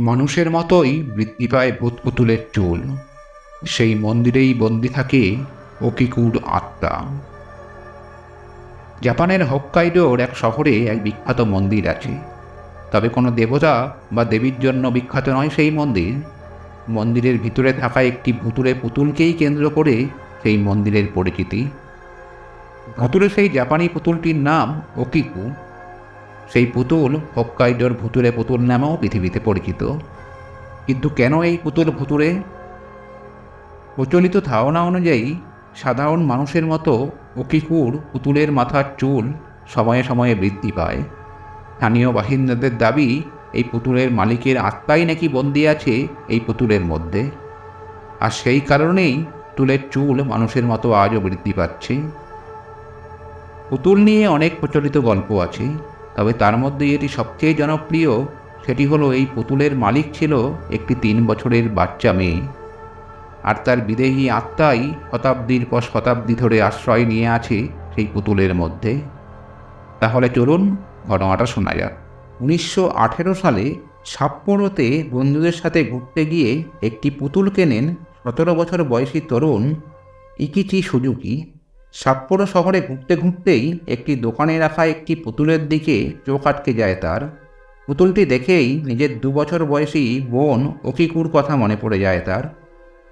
মানুষের মতোই বৃদ্ধি পায় ভূত পুতুলের চুল। সেই মন্দিরেই বন্দি থাকে ওকিকুর আত্মা। জাপানের হোক্কাইডোর এক শহরে এক বিখ্যাত মন্দির আছে। তবে কোনো দেবতা বা দেবীর জন্য বিখ্যাত নয় সেই মন্দির। মন্দিরের ভিতরে থাকা একটি ভুতুরে পুতুলকেই কেন্দ্র করে সেই মন্দিরের পরিচিতি। ভুতুরে সেই জাপানি পুতুলটির নাম ওকিকু সেই পুতুল হোক্কাইডোর ভুতুরে পুতুল নামেও পৃথিবীতে পরিচিত। কিন্তু কেন এই পুতুল ভুতুরে? প্রচলিত ধারণা অনুযায়ী সাধারণ মানুষের মতো ওকিকুর পুতুলের মাথার চুল সময়ে সময়ে বৃদ্ধি পায়। স্থানীয় বাসিন্দাদের দাবি, এই পুতুলের মালিকের আত্মাই নাকি বন্দি আছে এই পুতুলের মধ্যে। আর সেই কারণেই পুতুলের চুল মানুষের মতো আজও বৃদ্ধি পাচ্ছে। পুতুল নিয়ে অনেক প্রচলিত গল্প আছে। তবে তার মধ্যে এটি সবচেয়ে জনপ্রিয়, সেটি হলো এই পুতুলের মালিক ছিল একটি তিন বছরের বাচ্চা মেয়ে। আর তার বিদেহী আত্মাই শতাব্দীর পর শতাব্দী ধরে আশ্রয় নিয়ে আছে সেই পুতুলের মধ্যে। তাহলে চলুন ঘটনাটা শোনা যাক। উনিশশো আঠেরো সালে সাপ্পোরোতে বন্ধুদের সাথে ঘুরতে গিয়ে একটি পুতুল কেনেন সতেরো বছর বয়সী তরুণ ইকিচি সুজুকি। সাপ্পোরো শহরে ঘুরতে ঘুরতেই একটি দোকানে রাখা একটি পুতুলের দিকে চোখ আটকে যায় তার। পুতুলটি দেখেই নিজের দু বছর বয়সী বোন ওকিকুর কথা মনে পড়ে যায় তার।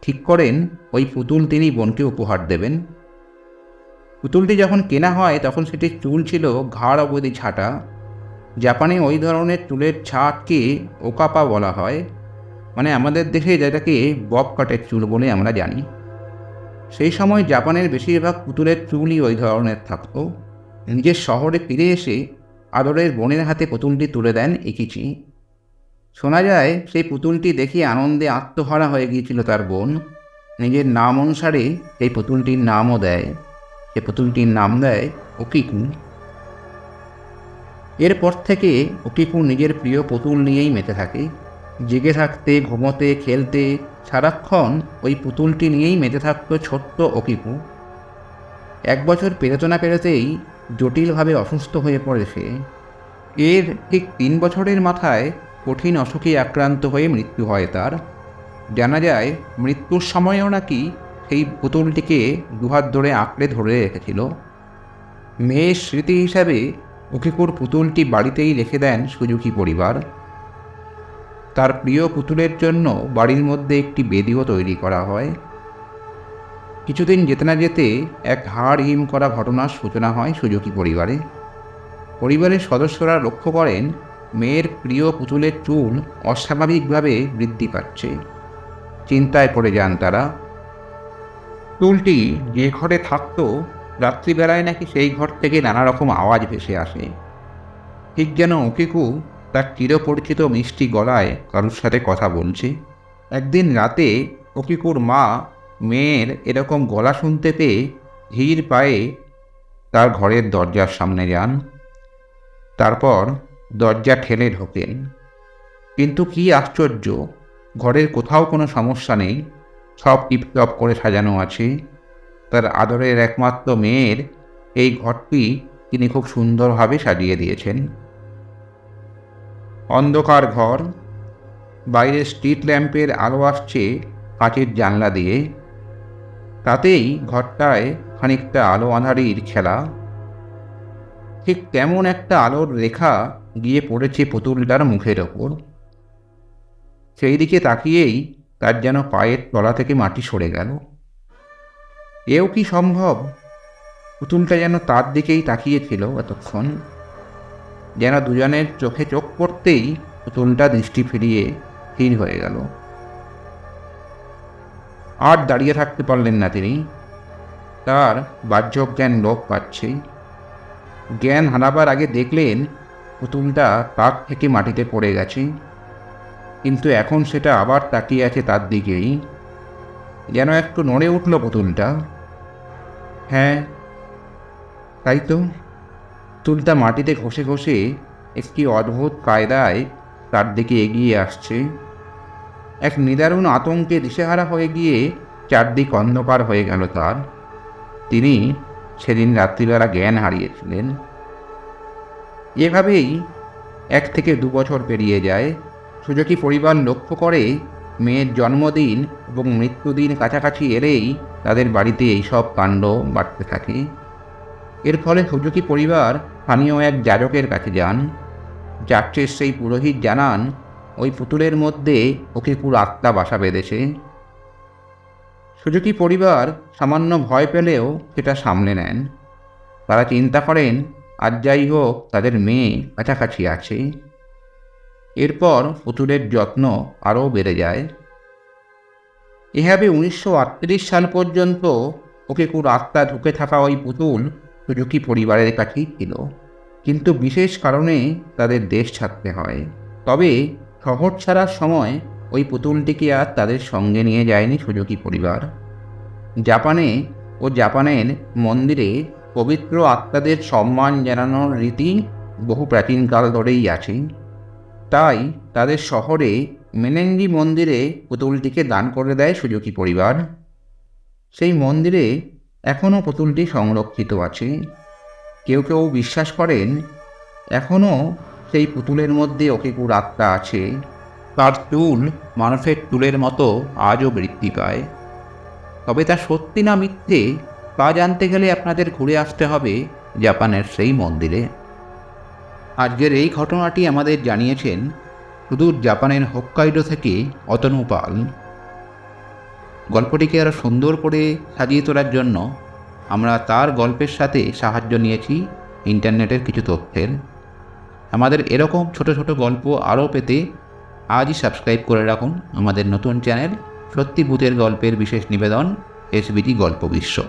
ঠিক করেন, ওই পুতুল তিনি বোনকে উপহার দেবেন। পুতুলটি যখন কেনা হয়, তখন সেটির চুল ছিল ঘাড় অবধি ছাটা। জাপানে ওই ধরনের চুলের ছাটকে ওকাপা বলা হয়। মানে আমাদের দেশে যেটাকে বব কাটের চুল বলে আমরা জানি। সেই সময় জাপানের বেশিরভাগ পুতুলের চুলই ওই ধরনের থাকতো। নিজের শহরে ফিরে এসে আদরের বোনের হাতে পুতুলটি তুলে দেন একিচি। শোনা যায়, সেই পুতুলটি দেখে আনন্দে আত্মহারা হয়ে গিয়েছিল তার বোন। নিজের নাম অনুসারে সেই পুতুলটির নামও দেয়। সে পুতুলটির নাম দেয় ওকিকু এরপর থেকে ওকিকু নিজের প্রিয় পুতুল নিয়েই মেতে থাকে। জেগে থাকতে, ঘুমোতে, খেলতে, সারাক্ষণ ওই পুতুলটি নিয়েই মেতে থাকতো ছোট্ট ওকিকু এক বছর পেরোতে না পেরোতেই জটিলভাবে অসুস্থ হয়ে পড়ে সে। এর ঠিক তিন বছরের মাথায় কঠিন অসুখে আক্রান্ত হয়ে মৃত্যু হয় তার। জানা যায়, মৃত্যুর সময়ও নাকি সেই পুতুলটিকে দুহাত ধরে আঁকড়ে ধরে রেখেছিল। মেয়ের স্মৃতি হিসাবে ওকিকুর পুতুলটি বাড়িতেই রেখে দেন সুজুকি পরিবার। তার প্রিয় পুতুলের জন্য বাড়ির মধ্যে একটি বেদিও তৈরি করা হয়। কিছুদিন যেতে না যেতে এক হাড় হিম করা ঘটনার সূচনা হয় সুজুকি পরিবারে। পরিবারের সদস্যরা লক্ষ্য করেন, মেয়ের প্রিয় পুতুলের চুল অস্বাভাবিকভাবে বৃদ্ধি পাচ্ছে। চিন্তায় পড়ে যান তারা। চুলটি যে ঘরে থাকতো, রাত্রিবেলায় নাকি সেই ঘর থেকে নানা রকম আওয়াজ ভেসে আসে। ঠিক যেন ওকিকু তার চিরপরিচিত মিষ্টি গলায় কারোর সাথে কথা বলছে। একদিন রাতে ওকিকুর মা মেয়ের এরকম গলা শুনতে পেয়ে ধীর পায়ে তার ঘরের দরজার সামনে যান। তারপর দরজা ঠেলে ঢোকেন। কিন্তু কি আশ্চর্য, ঘরের কোথাও কোনো সমস্যা নেই, সব টিপটপ করে সাজানো আছে। তার আদরের একমাত্র মেয়ের এই ঘরটি তিনি খুব সুন্দরভাবে সাজিয়ে দিয়েছেন। অন্ধকার ঘর, বাইরে স্ট্রিট ল্যাম্পের আলো আসছে কাঁচের জানলা দিয়ে। তাতেই ঘরটায় খানিকটা আলো আঁধারির খেলা। ঠিক তেমন একটা আলোর রেখা গিয়ে পড়েছে পুতুলটার মুখের ওপর। সেই দিকে তাকিয়েই তার যেন পায়ের তলা থেকে মাটি সরে গেল। এও কি সম্ভব? পুতুলটা যেন তার দিকেই তাকিয়েছিল এতক্ষণ। যেন দুজনের চোখে চোখ পড়তেই পুতুলটা দৃষ্টি ফিরিয়ে স্থির হয়ে গেল। আর দাঁড়িয়ে থাকতে পারলেন না তিনি। তার বাহ্য জ্ঞান লোপ পাচ্ছে। জ্ঞান হারাবার আগে দেখলেন পুতুলটা তাক থেকে মাটিতে পড়ে গেছে। কিন্তু এখন সেটা আবার তাকিয়ে আছে তার দিকেই। যেন একটু নড়ে উঠল পুতুলটা। হ্যাঁ তাই তো। পুতুলটা মাটিতে ঘষে ঘষে একটি অদ্ভুত কায়দায় তার দিকে এগিয়ে আসছে। এক নিদারুণ আতঙ্কে দিশেহারা হয়ে গিয়ে চারদিক অন্ধকার হয়ে গেল তার। তিনি সেদিন রাত্রিবেলা জ্ঞান হারিয়েছিলেন। এভাবেই এক থেকে দু বছর পেরিয়ে যায়। সুজকি পরিবার লক্ষ্য করে মেয়ের জন্মদিন এবং মৃত্যুদিন কাছাকাছি এলেই তাদের বাড়িতে এইসব কাণ্ড বাড়তে থাকে। এর ফলে সুজুকি পরিবার স্থানীয় এক যাজকের কাছে যান। যাচ্ছের সেই পুরোহিত জানান, ওই পুতুলের মধ্যে অকিপুর আত্মা বাসা বেঁধেছে। সুজুকি পরিবার সামান্য ভয় পেলেও সেটা সামলে নেন। তারা চিন্তা করেন আর যাই হোক, তাদের মেয়ে কাছাকাছি আছে। এরপর পুতুলের যত্ন আরও বেড়ে যায়। এভাবে উনিশশো আটত্রিশ সাল পর্যন্ত ওকে কুর আত্মা ঢুকে থাকা ওই পুতুল সুজুকি পরিবারের কাছেই ছিল কিন্তু বিশেষ কারণে তাদের দেশ ছাড়তে হয়। তবে শহর ছাড়ার সময় ওই পুতুলটিকে আর তাদের সঙ্গে নিয়ে যায়নি সুজুকি পরিবার। জাপানে ও জাপানের মন্দিরে পবিত্র আত্মাদের সম্মান জানানোর রীতি বহু প্রাচীনকাল ধরেই আছে। তাই তাদের শহরে মেনেঙ্গি মন্দিরে পুতুলটিকে দান করে দেয় সুজুকি পরিবার। সেই মন্দিরে এখনও পুতুলটি সংরক্ষিত আছে। কেউ কেউ বিশ্বাস করেন, এখনও সেই পুতুলের মধ্যে অকিপুর আত্মা আছে। তার চুল মানুষের চুলের মতো আজও বৃদ্ধি পায় তবে তা সত্যি না মিথ্যে, তা জানতে গেলে আপনাদের ঘুরে আসতে হবে জাপানের সেই মন্দিরে। আজকের এই ঘটনাটি আমাদের জানিয়েছেন সুদূর জাপানের হোক্কাইডো থেকে অতনু পাল। গল্পটিকে আরও সুন্দর করে সাজিয়ে তোলার জন্য আমরা তার গল্পের সাথে সাহায্য নিয়েছি ইন্টারনেটের কিছু তথ্যের। আমাদের এরকম ছোট ছোট গল্প আরও পেতে আজই সাবস্ক্রাইব করে রাখুন আমাদের নতুন চ্যানেল সত্যি ভূতের গল্পের বিশেষ নিবেদন, এসবিটি গল্প বিশ্ব।